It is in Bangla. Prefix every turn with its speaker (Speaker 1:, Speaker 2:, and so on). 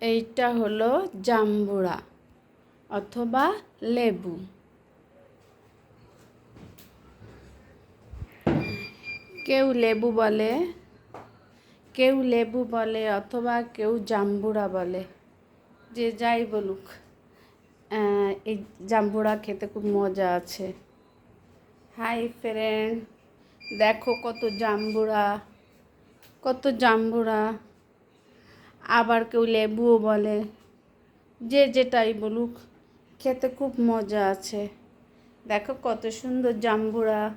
Speaker 1: এইটা হলো জাম্বুরা অথবা লেবু। কেউ লেবু বলে, কেউ লেবু বলে অথবা কেউ জাম্বুরা বলে, যে যাই বলুক এই জাম্বুরা খেতে খুব মজা আছে। হাই ফ্রেন্ড, দেখো কত জাম্বুরা কত জাম্বুরা। আবার কেউ লেবুও বলে। যে যেটাই বলুক, খেতে খুব মজা আছে। দেখো কত সুন্দর জাম্বুরা।